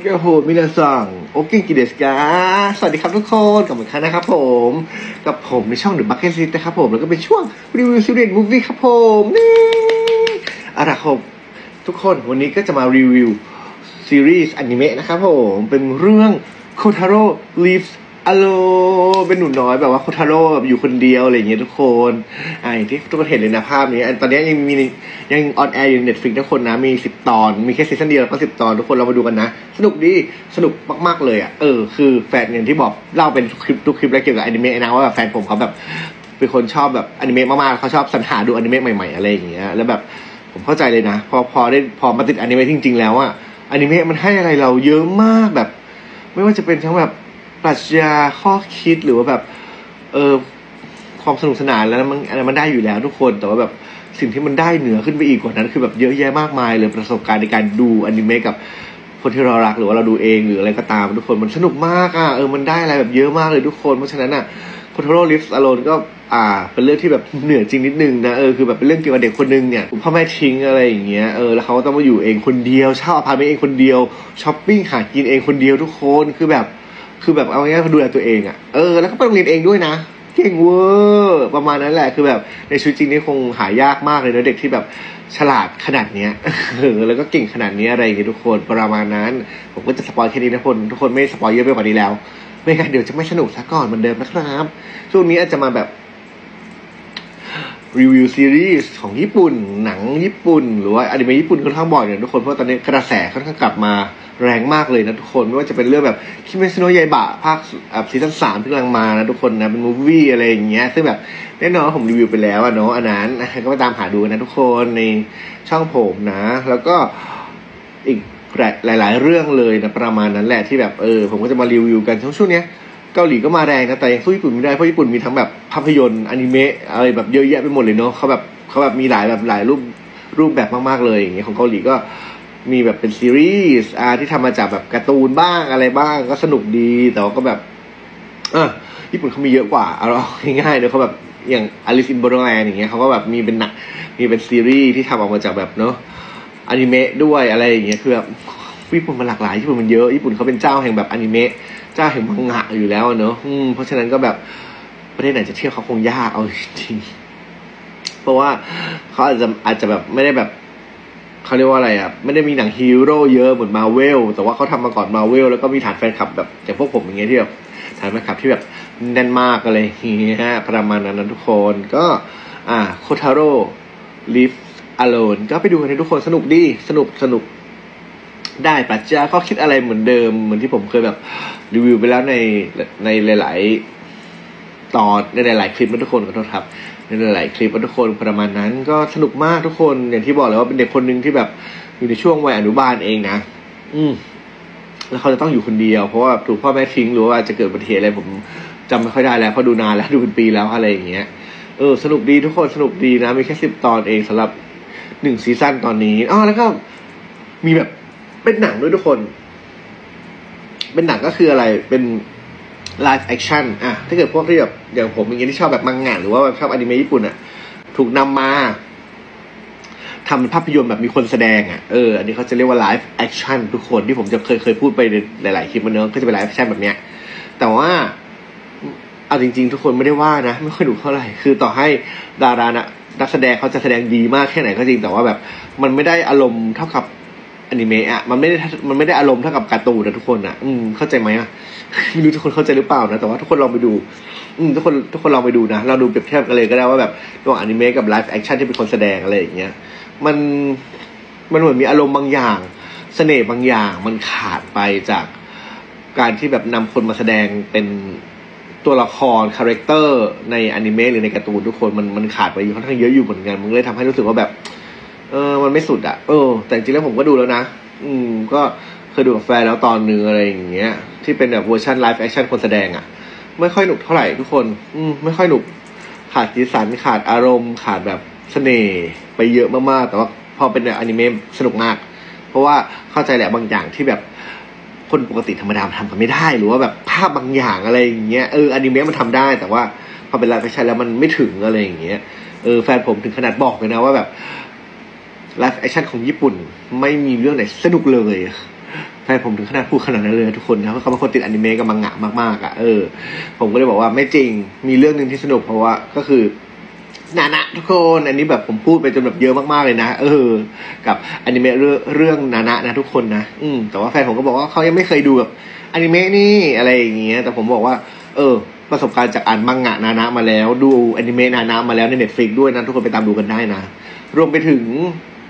โยโฮมินาซังโอเกนกิเดสกาสวัสดีครับทุกคนกลับมาอีกครั้งนะครับผม กับผมในช่องเดอะบัคเก็ตซิตนะครับผม แล้วก็เป็นช่วงรีวิวซีรีส์มูฟวี่ครับผมนี่อาละครับทุกคนวันนี้ก็จะมารีวิวซีรีส์อนิเมะนะครับผม เป็นเรื่องโคทาโร่ลีฟ lives alone เป็นหนูน้อยแบบว่าโคทาโร่แบบอยู่คนเดียวอะไรอย่างเงี้ยทุกคนอ่าอย่างที่ทุกคนเห็นเลยนะภาพนี้อันตอนนี้ยังมียังออนแอร์อยู่ในเน็ตฟลิกทุกคนนะ มีสิบตอน มีแค่ซีซั่นเดียวแล้วก็สิบตอนทุกคนเรามาดูกันนะ สนุกดี สนุกมาก ๆ เลยอะ เออ คือแฟนอย่างที่บอกเล่าเป็นคลิปทุกคลิปแล้วเกี่ยวกับอนิเมะนะว่าแบบแฟนผมเขาแบบ เป็นคนชอบแบบอนิเมะมากๆเขาชอบสรรหาดูอนิเมะใหม่ๆอะไรอย่างเงี้ยแล้วแบบผมเข้าใจเลยนะ พอพอได้พอมาติดอนิเมะจริง ๆ แล้วอะอนิเมะมันให้อะไรเราเยอะมากแบบ ไม่ว่าจะเป็นทั้งแบบ ปรัชญาข้อคิดหรือว่าแบบ เออความสนุกสนานแล้วมันอะไรมันได้อยู่แล้วทุกคนแต่ว่าแบบสิ่งที่มันได้เหนือขึ้นไปอีกกว่านั้น คือแบบเยอะแยะมากมายเลยประสบการณ์ในการดูอนิเมะกับคนที่เรารักหรือว่าเราดูเองหรืออะไรก็ตามทุกคนมันสนุกมากอะเออมันได้อะไรแบบเยอะมากเลยทุกคนเพราะฉะนั้นอะ c o n t r o l Lives Alone ก็อ่า เป็นเรื่องที่แบบเหนือจริงนิดนึงนะเออคือแบบเป็นเรื่องเกี่ยวกับเด็กคนนึงเนี่ยพ่อแม่ทิ้งอะไรอย่างเงี้ยเออแล้วเขาก็ต้องมาอยู่เองคนเดียวเช่าอพาร์ตเมนต์เองคนเดียวช้อปปิ้งหากินเองคนเดียวทุกคนคือแบบ คือแบบเอาง่ายๆเขาดูแลตัวเองอะ่ะเออแล้วก็ไปโรงเรียนเองด้วยนะเก่งเวอร์ประมาณนั้นแหละคือแบบในชีวิตจริงนี่คงหายากมากเลยนะเด็กที่แบบฉลาดขนาดเนี้ยเออแล้วก็เก่งขนาดนี้อะไรอย่างเงี้ยทุกคนประมาณนั้น ผมก็จะสปอยแค่นี้นะคนทุกคนไม่สปอยเยอะไปกว่านี้แล้ว ไม่งั้นเดี๋ยวจะไม่สนุกซะก่อนเหมือนเดิมนะครับช่วงนี้อาจจะมาแบบ รีวิวซีรีส์ของญี่ปุ่น หนังญี่ปุ่น หรือว่าอนิเมะญี่ปุ่นค่อนข้างบ่อยเนี่ยทุกคนเพราะตอนนี้กระแสค่อนข้างกลับมาแรงมากเลยนะทุกคนไม่ว่าจะเป็นเรื่องแบบคิเมซโนะยายบะภาคซีซั่นสามที่กำลังมานะทุกคนนะเป็นมูฟวี่อะไรอย่างเงี้ยซึ่งแบบแน่นอนว่าผมรีวิวไปแล้วอะเนาะอันนั้นก็ไปตามหาดูนะทุกคนในช่องผมนะ แล้วก็อีกหลาย ๆ เรื่องเลยนะประมาณนั้นแหละที่แบบเออผมก็จะมารีวิวกันช่วงช่วงเนี้ย เกาหลีก็มาแรงนะแต่ยังสู้ญี่ปุ่นไม่ได้เพราะญี่ปุ่นมีทั้งแบบภาพยนตร์อนิเมะอะไรแบบเยอะแยะไปหมดเลยเนาะเขาแบบเขาแบบมีหลายแบบหลายรูปรูปแบบมากๆเลยอย่างเงี้ยของเกาหลีก็มีแบบเป็นซีรีส์อาที่ทำมาจากแบบการ์ตูนบ้างอะไรบ้างก็สนุกดี แต่ว่าก็แบบเออญี่ปุ่นเขามีเยอะกว่าเอาเอาง่ายๆเลยเขาแบบอย่าง Alice in Borderland อย่างเงี้ยเขาก็แบบมีเป็นหนักมีเป็นซีรีส์ที่ทำออกมาจากแบบเนาะอนิเมะด้วยอะไรอย่างเงี้ยคือแบบ ญี่ปุ่นมันหลากหลายญี่ปุ่นมันเยอะญี่ปุ่นเขาเป็นเจ้าแห่งแบบอนิเมะเจ้าแห่งมังงะอยู่แล้วเนอะอืมเพราะฉะนั้นก็แบบประเทศไหนจะเที่ยวเขาคงยากเอาจริงเพราะว่าเขาอาจจะอาจจะแบบไม่ได้แบบเขาเรียกว่าอะไรอะไม่ได้มีหนังฮีโร่เยอะเหมือนมาเวลแต่ว่าเขาทำมาก่อนมาเวลแล้วก็มีฐานแฟนคลับแบบอย่างพวกผมอย่างเงี้ยที่แบบฐานแฟนคลับที่แบบแน่นมากอะไรอย่างเงี้ยประมาณนั้นนะทุกคนก็ อ่าโคทาโร่ live alone ก็ไปดูกันนะทุกคนสนุกดีสนุกสนุก ได้ปรัชญาข้อคิดอะไรเหมือนเดิม เหมือนที่ผมเคยแบบรีวิวไปแล้วในในหลาย ๆ ตอนในหลาย ๆ คลิปนะทุกคนขอโทษครับในหลาย ๆ คลิปนะทุกคนประมาณนั้น ก็สนุกมากทุกคนอย่างที่บอกเลยว่าเป็นเด็กคนหนึ่งที่แบบอยู่ในช่วงวัยอนุบาลเองนะอืมแล้วเขาจะต้องอยู่คนเดียว เพราะว่าถูกพ่อแม่ทิ้งหรือว่าจะเกิดอุบัติเหตุอะไรผมจำไม่ค่อยได้แล้วเพราะดูนานแล้วดูเป็นปีแล้วอะไรอย่างเงี้ยเออสนุกดีทุกคนสนุกดีนะ มีแค่สิบตอนเองสำหรับหนึ่งซีซั่นตอนนี้อ๋อแล้วก็มีแบบ เป็นหนังด้วยทุกคน เป็นหนังก็คืออะไร เป็น live action อะ ถ้าเกิดพวกที่แบบอย่างผมอย่างเงี้ยที่ชอบแบบมังงะหรือว่าชอบอนิเมะญี่ปุ่นอะ ถูกนำมาทำเป็นภาพยนตร์แบบมีคนแสดงอะ เออ อันนี้เขาจะเรียกว่า live action ทุกคนที่ผมจะเคยเคยพูดไปในหลาย ๆ คลิปมันเนอะก็จะเป็น live action แบบเนี้ย แต่ว่าเอาจริง ๆ ทุกคนไม่ได้ว่านะ ไม่ค่อยดูเท่าไหร่ คือต่อให้ดารานะนักแสดงเขาจะแสดงดีมากแค่ไหนก็จริง แต่ว่าแบบ มันไม่ได้อารมณ์เท่ากับ อนิเมะอะมันไม่ได้มันไม่ได้อารมณ์เท่ากับการ์ตูนนะทุกคนอะ อืมเข้าใจไหมอะไม่รู้ทุกคนเข้าใจหรือเปล่านะแต่ว่าทุกคนลองไปดู อืมทุกคนทุกคนลองไปดูนะเราดูเปรียบเทียบกันเลยก็ได้ว่าแบบระหว่างอนิเมะกับไลฟ์แอคชั่นที่เป็นคนแสดงอะไรอย่างเงี้ยมันมันเหมือนมีอารมณ์บางอย่างเสน่ห์บางอย่างมันขาดไปจากการที่แบบนำคนมาแสดงเป็นตัวละครคาแรคเตอร์ในอนิเมะหรือในการ์ตูนทุกคนมันมันขาดไปอยู่ค่อนข้างเยอะอยู่เหมือนกันมันเลยทำให้รู้สึกว่าแบบ เออ มันไม่สุดอะเออ แต่จริงๆแล้วผมก็ดูแล้วนะ อืม ก็เคยดูกับแฟนแล้วตอนนึงอะไรอย่างเงี้ย ที่เป็นแบบเวอร์ชันไลฟ์แอคชั่นคนแสดงอะไม่ค่อยหนุกเท่าไหร่ทุกคน อืม ไม่ค่อยหนุก ขาดสีสัน ขาดอารมณ์ ขาดแบบเสน่ห์ไปเยอะมากๆ แต่ว่าพอเป็นแบบอนิเมะสนุกมาก เพราะว่าเข้าใจแหละบางอย่างที่แบบคนปกติธรรมดาทำกันไม่ได้ หรือว่าแบบภาพบางอย่างอะไรอย่างเงี้ย เออ อนิเมะมันทำได้ แต่ว่าพอเป็นไลฟ์แอคชั่นแล้วมันไม่ถึงอะไรอย่างเงี้ย เออ แฟนผมถึงขนาดบอกเลยนะว่าแบบ ไลฟ์แอคชั่นของญี่ปุ่น ไม่มีเรื่องไหนสนุกเลยแฟนผมถึงขนาดพูดขนาดนั้นเลยทุกคนนะเพราะเขาเป็นคนติดอนิเมะกับมังงะมากๆอะเออผมก็เลยบอกว่าไม่จริงมีเรื่องหนึ่งที่สนุกเพราะว่าก็คือนานะทุกคนอันนี้แบบผมพูดไปจนแบบเยอะมากๆเลยนะเออ กับอนิเมะเรื่องเรื่องนานะนะทุกคนนะอืมแต่ว่าแฟนผมก็บอกว่าเขายังไม่เคยดูแบบอนิเมะนี่อะไรอย่างเงี้ยแต่ผมบอกว่า เออ ประสบการณ์จากอ่านมังงะนานะมาแล้ว ดูอนิเมะนานะมาแล้วในเน็ตฟลิกด้วยนะทุกคนไปตามดูกันได้นะรวมไปถึง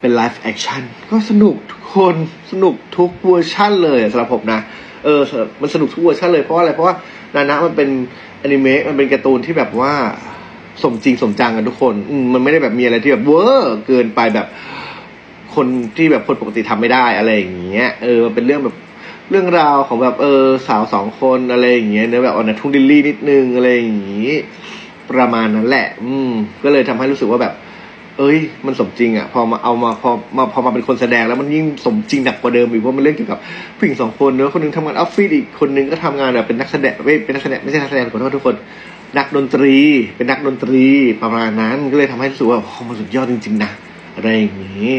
เป็นไลฟ์แอคชั่นก็สนุกทุกคนสนุกทุกเวอร์ชั่นเลยสำหรับผมนะ เออ มันสนุกทุกเวอร์ชันเลยเพราะอะไร เพราะว่านานะมันเป็นอนิเมะมันเป็นการ์ตูนที่แบบว่าสมจริงสมจังกันทุกคนมมันไม่ได้แบบมีอะไรที่แบบเวอร์เกินไปแบบคนที่แบบคนปกติทำไม่ได้อะไรอย่างเงี้ยเออมันเป็นเรื่องแบบเรื่องราวของแบบเออสาวสองคนอะไรอย่างเงี้ยเนื้อแบบออนทุ่งดิลลี่นิดนึงอะไรอย่างงี้ ประมาณนั้นแหละ อืม ก็เลยทำให้รู้สึกว่าแบบ อ้ย มันสมจริงอะ พอมาเอามาพอมาพอมาเป็นคนแสดงแล้วมันยิ่งสมจริงหนักกว่าเดิมอีกเพราะมันเรื่องเกี่ยวกับผู้หญิงสองคนเนอะคนหนึงทำงานออฟฟิศอีกคนหนึงก็ทำงานแบบเป็นนักแสดงไม่เป็นนักแสดงไม่ใช่นักแสดงขอโทษทุกคนนักดนตรีเป็นนักดนตรีประมาณนั้นก็เลยทำให้รู้สึกว่าโอ้มันสุดยอดจริง ๆ นะอะไรอย่างนี้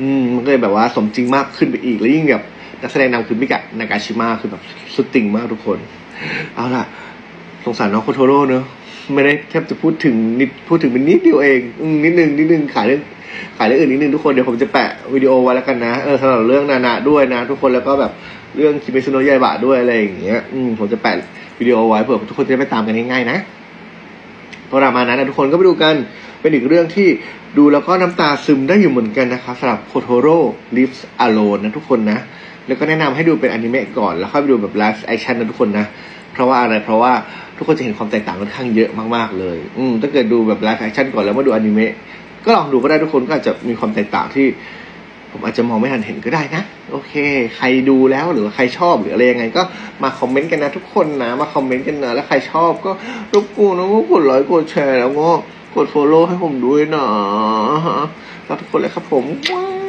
อืมมันก็เลยแบบว่าสมจริงมากขึ้นไปอีกแล้วยิ่งแบบนักแสดงนำคือมิกะนากาชิมะคือแบบสุดติ่งมากทุกคน เอาล่ะ สงสารน้องโคโทโร่เนอะไม่ได้แทบจะพูดถึงนิดพูดถึงเป็นนิดเดียวเองอืนิดนึงนิดนึงขายเรื่องขายเรื่องอื่นนิดนึงทุกคนเดี๋ยวผมจะแปะวิดีโอไว้แล้วกันนะเออสำหรับเรื่องนานะด้วยนะ ทุกคนแล้วก็แบบเรื่องคิเมซุโนะยายบะด้วยอะไรอย่างเงี้ยอืมผมจะแปะวิดีโอไว้เผื่อทุกคนจะได้ไปตามกันง่ายๆนะประมาณนั้นนะทุกคนก็ไปดูกันเป็นอีกเรื่องที่ดูแล้วก็น้ำตาซึมได้อยู่เหมือนกันนะครับสำหรับโคโทโร่ lives alone นะทุกคนนะ แล้วก็แนะนำให้ดูเป็นอนิเมะก่อนแล้วค่อยไปดูแบบไลฟ์แอคชั่นนะทุกคนนะ เพราะว่าอะไรเพราะว่า ทุกคนจะเห็นความแตกต่างค่อนข้างเยอะมากๆเลย อืมถ้าเกิดดูแบบไลฟ์แอคชั่นก่อนแล้วมาดูอนิเมะก็ลองดูก็ได้ทุกคนก็อาจจะมีความแตกต่างที่ ผมอาจจะมองไม่ทันเห็นก็ได้นะ โอเค ใครดูแล้วหรือใครชอบหรืออะไรยังไง ก็มาคอมเมนต์กันนะทุกคนนะ มาคอมเมนต์กันนะแล้วใครชอบก็รบกวนนะก็กดไลค์กดแชร์แล้วก็กด follow ให้ผมด้วยนะรักทุกคนเลยครับผมว้า